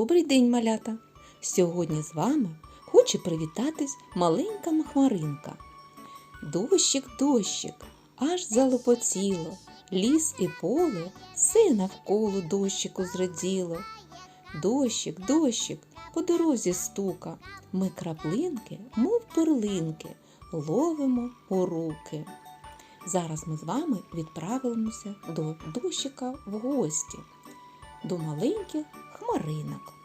Добрий день, малята! Сьогодні з вами хоче привітатись маленька махмаринка. Дощик, дощик, аж залопоціло, ліс і поле все навколо дощику зраділо. Дощик, дощик, по дорозі стука, ми краплинки, мов перлинки, ловимо у руки. Зараз ми з вами відправимося до дощика в гості, до маленьких хмаринок.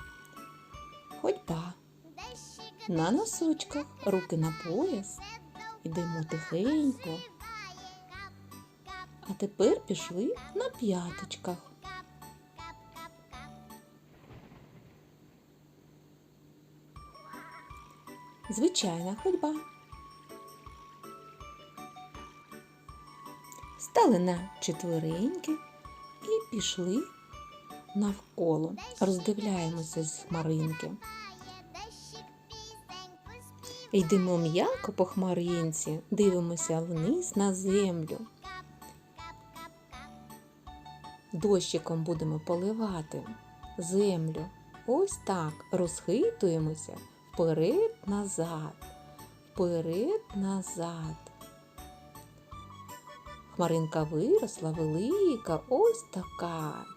Ходьба. На носочках, руки на пояс. Йдемо тихенько. А тепер пішли на п'яточках. Звичайна ходьба. Стали на четвереньки і пішли навколо. Роздивляємося з хмаринки. Йдемо м'яко по хмаринці, дивимося вниз на землю. Дощиком будемо поливати землю. Ось так розхитуємося вперед-назад, вперед-назад. Хмаринка виросла велика, ось така.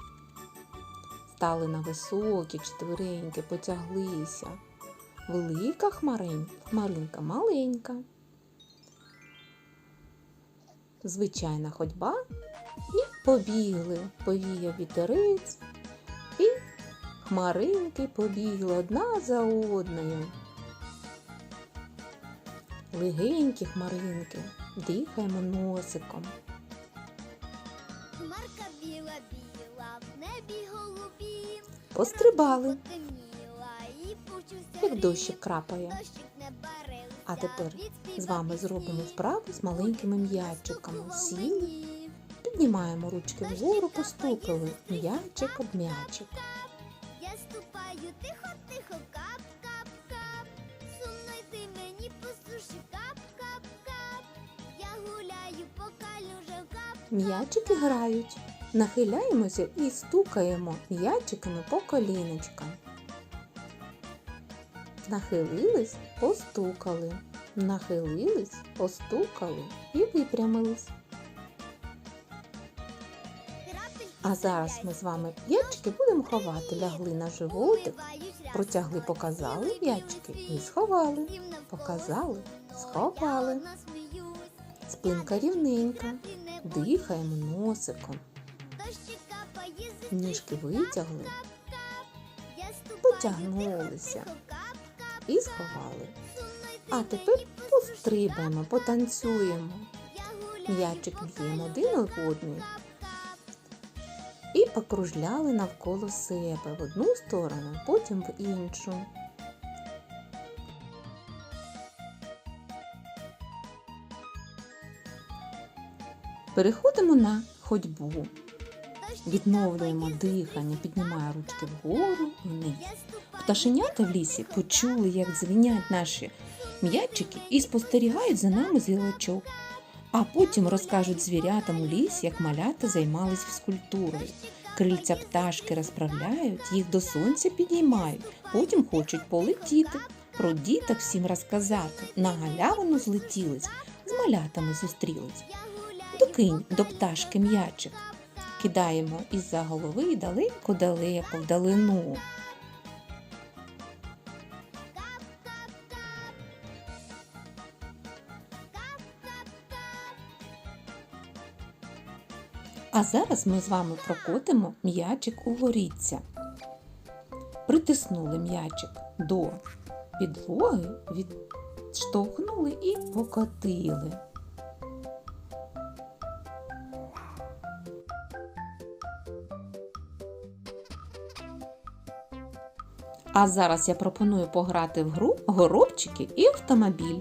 Стали на високі четвереньки, потяглися. Велика хмарин, хмаринка маленька. Звичайна ходьба і побігли, повіяв вітерець, і хмаринки побігли одна за одною. Легенькі хмаринки, дихаємо носиком. Пострибали, як дощик крапає. А тепер з вами зробимо вправу з маленькими м'ячиками. Сіли, піднімаємо ручки вгору, постукали. М'ячик об м'ячик. Я ступаю тихо, тихо, кап, кап, кап. Сумно йти мені по суші, кап, кап, кап. Я гуляю по калюжах, кап. М'ячики грають. Нахиляємося і стукаємо м'ячиками по коліночкам. Нахилились, постукали. Нахилились, постукали і випрямились. А зараз ми з вами м'ячики будемо ховати. Лягли на животик, протягли, показали м'ячики і сховали. Показали, сховали. Спинка рівненька. Дихаємо носиком. Ніжки витягли Потягнулися. і сховали. А тепер пострибаємо, потанцюємо. М'ячик б'ємо один кап, кап. і покружляли навколо себе в одну сторону, потім в іншу. Переходимо на ходьбу. Відновлюємо дихання, піднімає ручки вгору і вниз. Пташенята в лісі почули, як дзвенять наші м'ячики і спостерігають за нами з гілочок. А потім розкажуть звірятам у лісі, як малята займались фізкультурою. Крильця пташки розправляють, їх до сонця підіймають, потім хочуть полетіти. Про діток всім розказати. На галявину злетілись, з малятами зустрілись. Докинь до пташки м'ячик. Кидаємо із-за голови далеко-далеко вдалину. А зараз ми з вами прокотимо м'ячик у воріться. Притиснули м'ячик до підлоги, відштовхнули і покотили. А зараз я пропоную пограти в гру горобчики і автомобіль.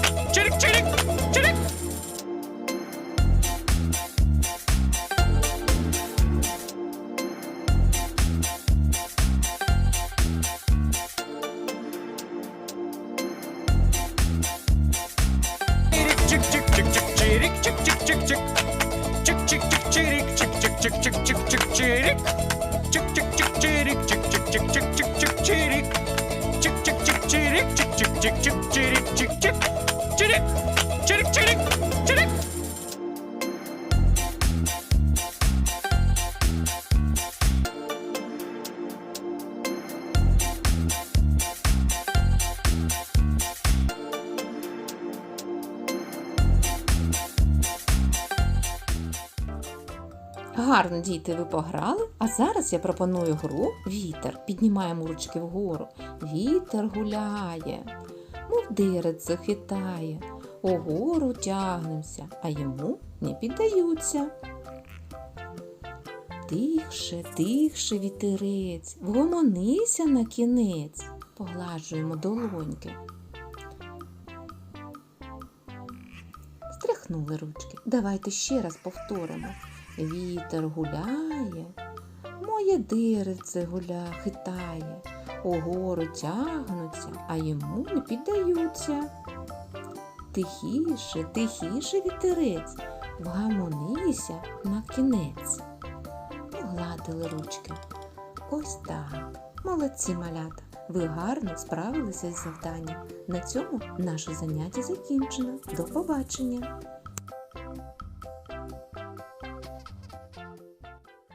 Çık çık çirip çık çık çirip. Гарно, діти, ви пограли, а зараз я пропоную гру Вітер. Піднімаємо ручки вгору. Вітер гуляє, мов дирець хитає, угору тягнемося, а йому не піддаються. Тихше, тихше, вітерець, вгомонися на кінець, погладжуємо долоньки. Стряхнули ручки. Давайте ще раз повторимо. Вітер гуляє, моє деревце гуля хитає, угору тягнуться, а йому не піддаються. Тихіше, тихіше вітерець, вгамонися на кінець. Погладили ручки. Ось так. Молодці малята. Ви гарно справилися з завданням. На цьому наше заняття закінчено. До побачення!